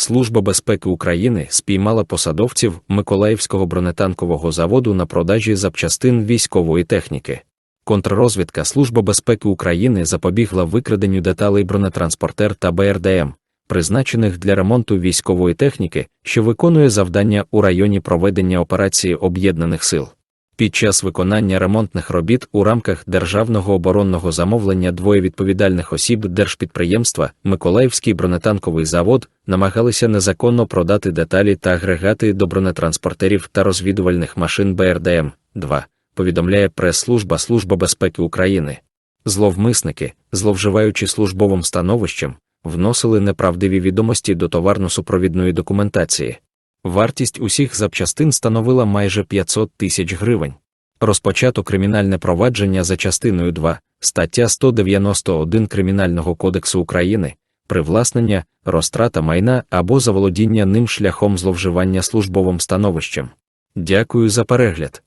Служба безпеки України спіймала посадовців Миколаївського бронетанкового заводу на продажі запчастин військової техніки. Контррозвідка Служба безпеки України запобігла викраденню деталей бронетранспортер та БРДМ, призначених для ремонту військової техніки, що виконує завдання у районі проведення операції Об'єднаних сил. Під час виконання ремонтних робіт у рамках державного оборонного замовлення двоє відповідальних осіб держпідприємства Миколаївський бронетанковий завод намагалися незаконно продати деталі та агрегати до бронетранспортерів та розвідувальних машин БРДМ 2 повідомляє прес-служба Служба безпеки України. Зловмисники, зловживаючи службовим становищем, вносили неправдиві відомості до товарно-супровідної документації. Вартість усіх запчастин становила майже 500 тисяч гривень. Розпочато кримінальне провадження за частиною 2, стаття 191 Кримінального кодексу України, привласнення, розтрата майна або заволодіння ним шляхом зловживання службовим становищем. Дякую за перегляд.